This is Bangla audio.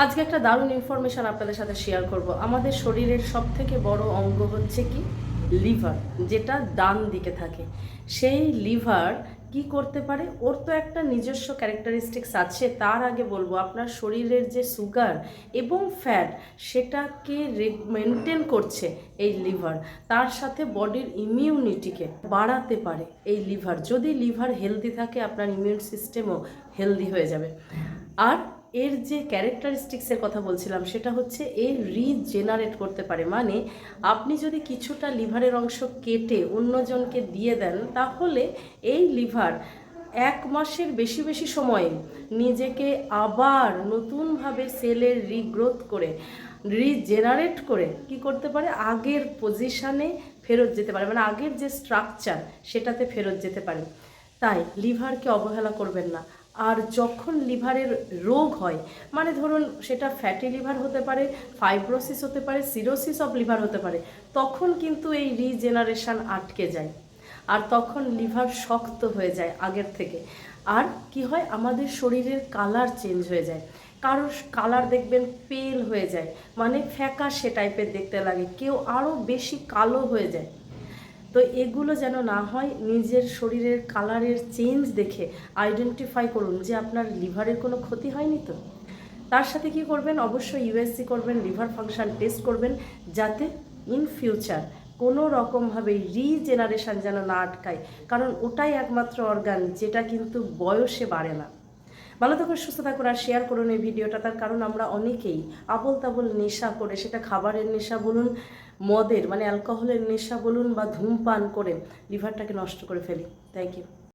আজকে একটা দারুণ ইনফরমেশন আপনাদের সাথে শেয়ার করব। আমাদের শরীরের সব থেকে বড় অঙ্গ হচ্ছে কি? লিভার, যেটা ডান দিকে থাকে। সেই লিভার কি করতে পারে? ওর তো একটা নিজস্ব ক্যারেক্টারিস্টিক্স আছে। তার আগে বলব, আপনার শরীরের যে সুগার এবং ফ্যাট সেটাকে মেনটেন করছে এই লিভার। তার সাথে বডির ইমিউনিটিকে বাড়াতে পারে এই লিভার। যদি লিভার হেলদি থাকে, আপনার ইমিউন সিস্টেমও হেলদি হয়ে যাবে। আর এর যে ক্যারেক্টারিস্টিক্সের কথা বলছিলাম, সেটা হচ্ছে এ রিজেনারেট করতে পারে। মানে আপনি যদি কিছুটা লিভারের অংশ কেটে অন্যজনকে দিয়ে দেন, তাহলে এই লিভার এক মাসের বেশি বেশি সময়ে নিজেকে আবার নতুনভাবে সেলের রিগ্রোথ করে রিজেনারেট করে কি করতে পারে? আগের পজিশানে ফেরত যেতে পারে। মানে আগের যে স্ট্রাকচার সেটাতে ফেরত যেতে পারে। তাই লিভারকে অবহেলা করবেন না। আর যখন লিভারের রোগ হয় মানে ধরুন সেটা ফ্যাটি লিভার হতে পারে ফাইব্রোসিস হতে পারে সিরোসিস অফ লিভার হতে পারে, তখন কিন্তু এই রিজেনারেশন আটকে যায়। আর তখন লিভার শক্ত হয়ে যায় আগের থেকে। আর কি হয়? আমাদের শরীরের কালার চেঞ্জ হয়ে যায়। কারোর কালার দেখবেন পেল হয়ে যায় মানে ফ্যাকাশে টাইপের দেখতে লাগে, কেউ আরও বেশি কালো হয়ে যায়। তো এগুলো যেন না হয়, নিজের শরীরের কালারের চেঞ্জ দেখে আইডেন্টিফাই করুন যে আপনার লিভারের কোনো ক্ষতি হয়নি তো। তার সাথে কি করবেন? অবশ্যই ইউএসসি করবেন লিভার ফাংশন টেস্ট করবেন যাতে ইন ফিউচার কোনো রকমভাবে রিজেনারেশন যেন না আটকায়। কারণ ওটাই একমাত্র অর্গান যেটা কিন্তু বয়সে বাড়ে না। ভালো থাকুন, সুস্থ থাকুন আর শেয়ার করুন এই ভিডিওটা। তার কারণ আমরা অনেকেই আবল তাবল নেশা করে, সেটা খাবারের নেশা বলুন, মদের মানে অ্যালকোহলের নেশা বলুন বা ধূমপান করে লিভারটাকে নষ্ট করে ফেলি। Thank you